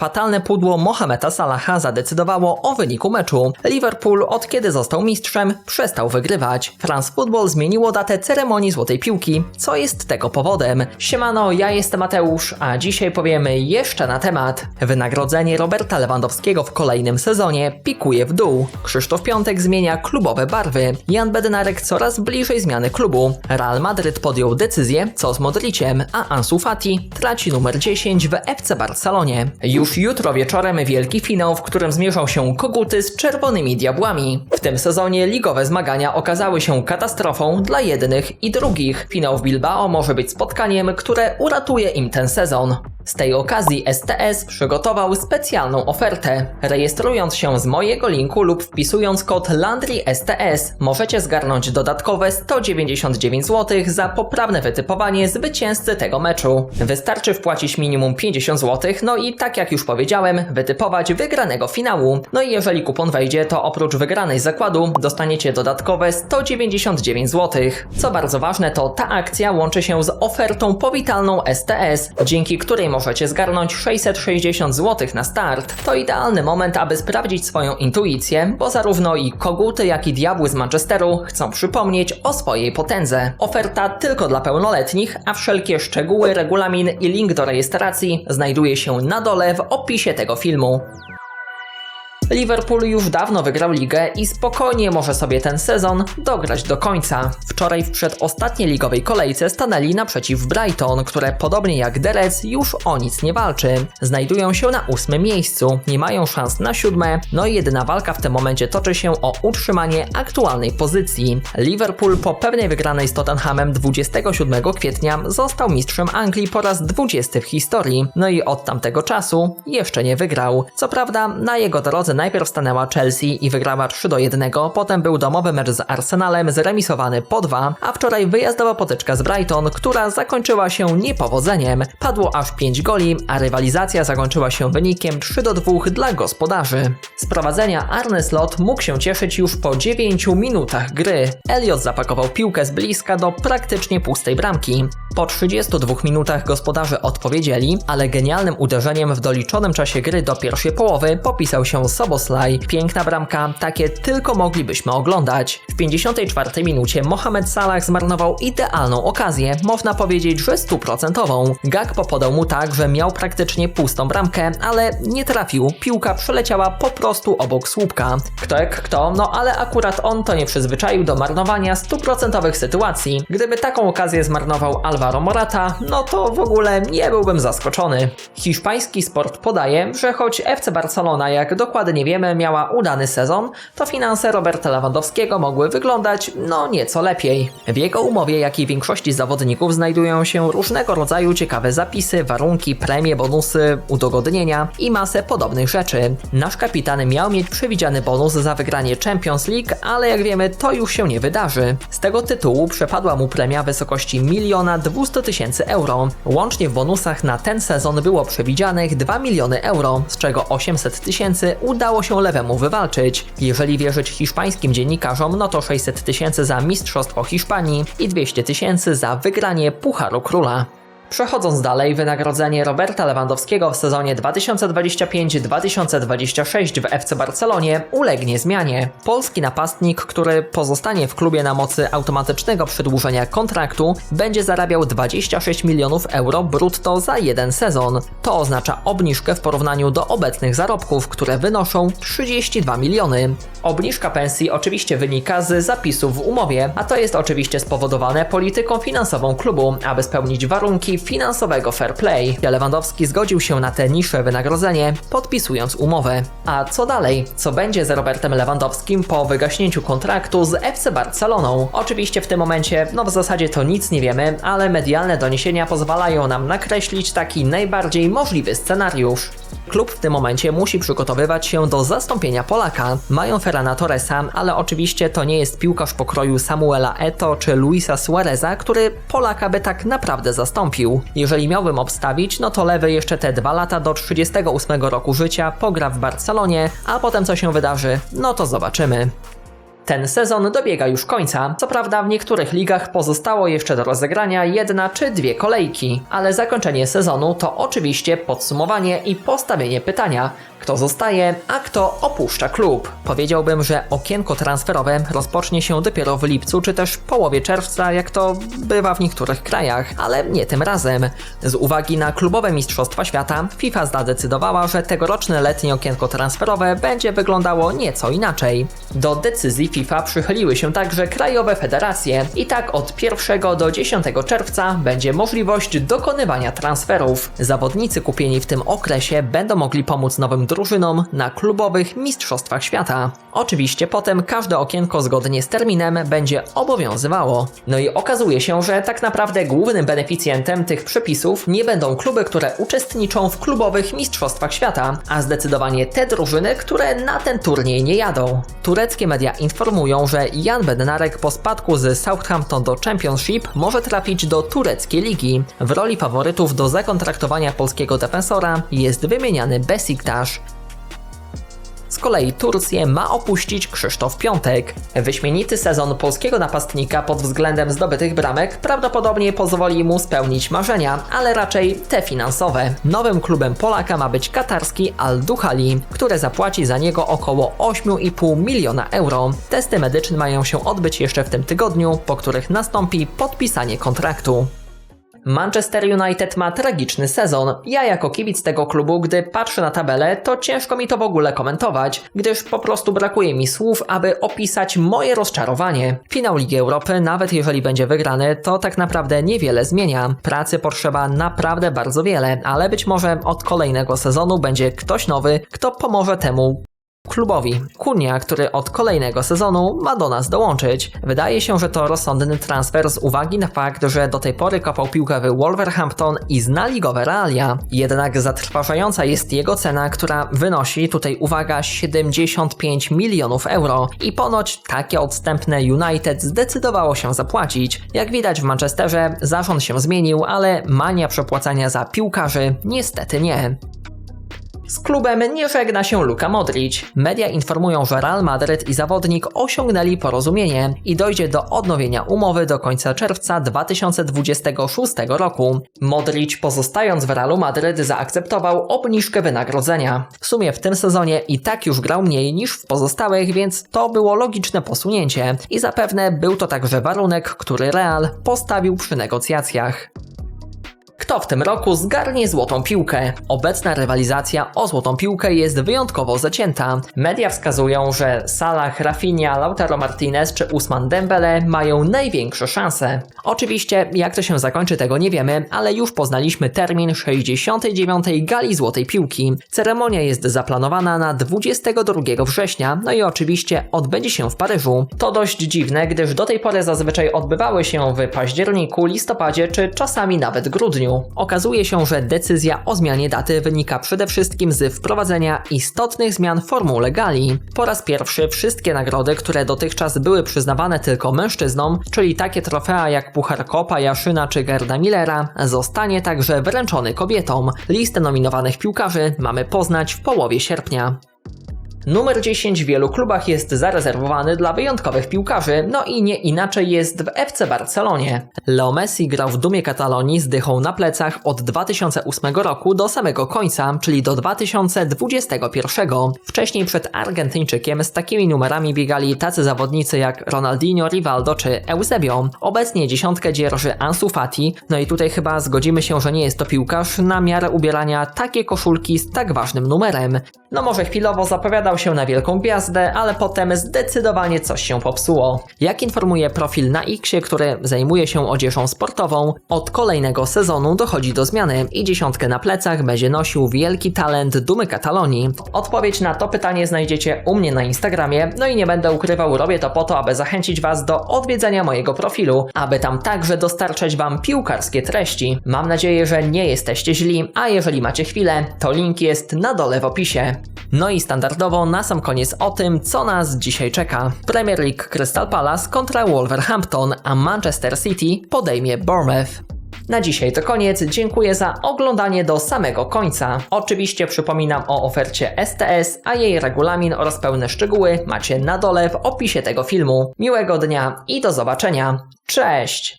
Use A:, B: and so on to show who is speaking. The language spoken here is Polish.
A: Fatalne pudło Mohameda Salaha zadecydowało o wyniku meczu. Liverpool od kiedy został mistrzem przestał wygrywać. France Football zmieniło datę ceremonii Złotej Piłki. Co jest tego powodem? Siemano, ja jestem Mateusz, a dzisiaj powiemy jeszcze na temat. Wynagrodzenie Roberta Lewandowskiego w kolejnym sezonie pikuje w dół. Krzysztof Piątek zmienia klubowe barwy. Jan Bednarek coraz bliżej zmiany klubu. Real Madryt podjął decyzję, co z Modriciem, a Ansu Fati traci numer 10 w FC Barcelonie. Już jutro wieczorem wielki finał, w którym zmierzą się koguty z czerwonymi diabłami. W tym sezonie ligowe zmagania okazały się katastrofą dla jednych i drugich. Finał w Bilbao może być spotkaniem, które uratuje im ten sezon. Z tej okazji STS przygotował specjalną ofertę. Rejestrując się z mojego linku lub wpisując kod Landry STS, możecie zgarnąć dodatkowe 199 zł za poprawne wytypowanie zwycięzcy tego meczu. Wystarczy wpłacić minimum 50 zł, no i tak jak już powiedziałem, wytypować wygranego finału. No i jeżeli kupon wejdzie, to oprócz wygranej zakładu dostaniecie dodatkowe 199 zł. Co bardzo ważne, to ta akcja łączy się z ofertą powitalną STS, dzięki której możecie zgarnąć 660 zł na start. To idealny moment, aby sprawdzić swoją intuicję, bo zarówno i koguty, jak i diabły z Manchesteru chcą przypomnieć o swojej potędze. Oferta tylko dla pełnoletnich, a wszelkie szczegóły, regulamin i link do rejestracji znajduje się na dole w opisie tego filmu. Liverpool już dawno wygrał ligę i spokojnie może sobie ten sezon dograć do końca. Wczoraj w przedostatniej ligowej kolejce stanęli naprzeciw Brighton, które podobnie jak Derec już o nic nie walczy. Znajdują się na ósmym miejscu, nie mają szans na siódme, no i jedyna walka w tym momencie toczy się o utrzymanie aktualnej pozycji. Liverpool po pewnej wygranej z Tottenhamem 27 kwietnia został mistrzem Anglii po raz 20 w historii, no i od tamtego czasu jeszcze nie wygrał. Co prawda na jego drodze najpierw stanęła Chelsea i wygrała 3 do 1, potem był domowy mecz z Arsenalem zremisowany po 2, a wczoraj wyjazdowa potyczka z Brighton, która zakończyła się niepowodzeniem. Padło aż 5 goli, a rywalizacja zakończyła się wynikiem 3 do 2 dla gospodarzy. Z prowadzenia Arne Slot mógł się cieszyć już po 9 minutach gry. Elliot zapakował piłkę z bliska do praktycznie pustej bramki. Po 32 minutach gospodarze odpowiedzieli, ale genialnym uderzeniem w doliczonym czasie gry do pierwszej połowy popisał się Soboslaj. Piękna bramka, takie tylko moglibyśmy oglądać. W 54 minucie Mohamed Salah zmarnował idealną okazję, można powiedzieć, że stuprocentową. Gakpo podał mu tak, że miał praktycznie pustą bramkę, ale nie trafił, piłka przeleciała po prostu obok słupka. Kto jak kto, no ale akurat on to nie przyzwyczaił do marnowania stuprocentowych sytuacji. Gdyby taką okazję zmarnował Alvaro Morata, no to w ogóle nie byłbym zaskoczony. Hiszpański sport podaje, że choć FC Barcelona, jak dokładnie wiemy, miała udany sezon, to finanse Roberta Lewandowskiego mogły wyglądać no nieco lepiej. W jego umowie, jak i większości zawodników znajdują się różnego rodzaju ciekawe zapisy, warunki, premie, bonusy, udogodnienia i masę podobnych rzeczy. Nasz kapitan miał mieć przewidziany bonus za wygranie Champions League, ale jak wiemy, to już się nie wydarzy. Z tego tytułu przepadła mu premia w wysokości 1 200 tysięcy euro. Łącznie w bonusach na ten sezon było przewidzianych 2 miliony euro, z czego 800 tysięcy udało się lewemu wywalczyć. Jeżeli wierzyć hiszpańskim dziennikarzom, no to 600 tysięcy za Mistrzostwo Hiszpanii i 200 tysięcy za wygranie Pucharu Króla. Przechodząc dalej, wynagrodzenie Roberta Lewandowskiego w sezonie 2025-2026 w FC Barcelonie ulegnie zmianie. Polski napastnik, który pozostanie w klubie na mocy automatycznego przedłużenia kontraktu, będzie zarabiał 26 milionów euro brutto za jeden sezon. To oznacza obniżkę w porównaniu do obecnych zarobków, które wynoszą 32 miliony. Obniżka pensji oczywiście wynika z zapisów w umowie, a to jest oczywiście spowodowane polityką finansową klubu, aby spełnić warunki finansowego fair play. Lewandowski zgodził się na te niższe wynagrodzenie, podpisując umowę. A co dalej? Co będzie z Robertem Lewandowskim po wygaśnięciu kontraktu z FC Barceloną? Oczywiście w tym momencie, no w zasadzie to nic nie wiemy, ale medialne doniesienia pozwalają nam nakreślić taki najbardziej możliwy scenariusz. Klub w tym momencie musi przygotowywać się do zastąpienia Polaka. Mają Ferrana Torresa, ale oczywiście to nie jest piłkarz pokroju Samuela Eto czy Luisa Suareza, który Polaka by tak naprawdę zastąpił. Jeżeli miałbym obstawić, no to lewy jeszcze te dwa lata do 38 roku życia pogra w Barcelonie, a potem co się wydarzy, no to zobaczymy. Ten sezon dobiega już końca. Co prawda w niektórych ligach pozostało jeszcze do rozegrania jedna czy dwie kolejki, ale zakończenie sezonu to oczywiście podsumowanie i postawienie pytania, kto zostaje, a kto opuszcza klub. Powiedziałbym, że okienko transferowe rozpocznie się dopiero w lipcu czy też połowie czerwca, jak to bywa w niektórych krajach, ale nie tym razem. Z uwagi na klubowe Mistrzostwa Świata, FIFA zadecydowała, że tegoroczne letnie okienko transferowe będzie wyglądało nieco inaczej. Do decyzji FIFA przychyliły się także krajowe federacje i tak od 1 do 10 czerwca będzie możliwość dokonywania transferów. Zawodnicy kupieni w tym okresie będą mogli pomóc nowym drużynom na klubowych Mistrzostwach Świata. Oczywiście potem każde okienko zgodnie z terminem będzie obowiązywało. No i okazuje się, że tak naprawdę głównym beneficjentem tych przepisów nie będą kluby, które uczestniczą w klubowych Mistrzostwach Świata, a zdecydowanie te drużyny, które na ten turniej nie jadą. Tureckie media informują, że Jan Bednarek po spadku z Southampton do Championship może trafić do tureckiej ligi. W roli faworytów do zakontraktowania polskiego defensora jest wymieniany Besiktas. Kolei Turcję ma opuścić Krzysztof Piątek. Wyśmienity sezon polskiego napastnika pod względem zdobytych bramek prawdopodobnie pozwoli mu spełnić marzenia, ale raczej te finansowe. Nowym klubem Polaka ma być katarski Al Duhali, które zapłaci za niego około 8,5 miliona euro. Testy medyczne mają się odbyć jeszcze w tym tygodniu, po których nastąpi podpisanie kontraktu. Manchester United ma tragiczny sezon. Ja jako kibic tego klubu, gdy patrzę na tabelę, to ciężko mi to w ogóle komentować, gdyż po prostu brakuje mi słów, aby opisać moje rozczarowanie. Finał Ligi Europy, nawet jeżeli będzie wygrany, to tak naprawdę niewiele zmienia. Pracy potrzeba naprawdę bardzo wiele, ale być może od kolejnego sezonu będzie ktoś nowy, kto pomoże temu klubowi. Kunia, który od kolejnego sezonu ma do nas dołączyć. Wydaje się, że to rozsądny transfer z uwagi na fakt, że do tej pory kopał piłkę w Wolverhampton i zna ligowe realia. Jednak zatrważająca jest jego cena, która wynosi, tutaj uwaga, 75 milionów euro i ponoć takie odstępne United zdecydowało się zapłacić. Jak widać w Manchesterze zarząd się zmienił, ale mania przepłacania za piłkarzy niestety nie. Z klubem nie żegna się Luka Modric. Media informują, że Real Madryt i zawodnik osiągnęli porozumienie i dojdzie do odnowienia umowy do końca czerwca 2026 roku. Modric pozostając w Realu Madryt zaakceptował obniżkę wynagrodzenia. W sumie w tym sezonie i tak już grał mniej niż w pozostałych, więc to było logiczne posunięcie i zapewne był to także warunek, który Real postawił przy negocjacjach. Kto w tym roku zgarnie złotą piłkę? Obecna rywalizacja o złotą piłkę jest wyjątkowo zacięta. Media wskazują, że Salah, Rafinha, Lautaro Martinez czy Usman Dembele mają największe szanse. Oczywiście, jak to się zakończy tego nie wiemy, ale już poznaliśmy termin 69. gali złotej piłki. Ceremonia jest zaplanowana na 22 września, no i oczywiście odbędzie się w Paryżu. To dość dziwne, gdyż do tej pory zazwyczaj odbywały się w październiku, listopadzie czy czasami nawet grudniu. Okazuje się, że decyzja o zmianie daty wynika przede wszystkim z wprowadzenia istotnych zmian w formule gali. Po raz pierwszy wszystkie nagrody, które dotychczas były przyznawane tylko mężczyznom, czyli takie trofea jak Puchar Kopa, Jaszyna czy Gerda Millera, zostanie także wręczony kobietom. Listę nominowanych piłkarzy mamy poznać w połowie sierpnia. Numer 10 w wielu klubach jest zarezerwowany dla wyjątkowych piłkarzy, no i nie inaczej jest w FC Barcelonie. Leo Messi grał w dumie Katalonii z dychą na plecach od 2008 roku do samego końca, czyli do 2021. Wcześniej przed Argentyńczykiem z takimi numerami biegali tacy zawodnicy jak Ronaldinho, Rivaldo czy Eusebio. Obecnie dziesiątkę dzierży Ansu Fati, no i tutaj chyba zgodzimy się, że nie jest to piłkarz na miarę ubierania takie koszulki z tak ważnym numerem. No może chwilowo zapowiadał się na wielką gwiazdę, ale potem zdecydowanie coś się popsuło. Jak informuje profil na Xie, który zajmuje się odzieżą sportową, od kolejnego sezonu dochodzi do zmiany i dziesiątkę na plecach będzie nosił wielki talent dumy Katalonii. Odpowiedź na to pytanie znajdziecie u mnie na Instagramie, no i nie będę ukrywał, robię to po to, aby zachęcić Was do odwiedzenia mojego profilu, aby tam także dostarczać Wam piłkarskie treści. Mam nadzieję, że nie jesteście źli, a jeżeli macie chwilę, to link jest na dole w opisie. No i standardowo na sam koniec o tym, co nas dzisiaj czeka. Premier League Crystal Palace kontra Wolverhampton, a Manchester City podejmie Bournemouth. Na dzisiaj to koniec, dziękuję za oglądanie do samego końca. Oczywiście przypominam o ofercie STS, a jej regulamin oraz pełne szczegóły macie na dole w opisie tego filmu. Miłego dnia i do zobaczenia. Cześć!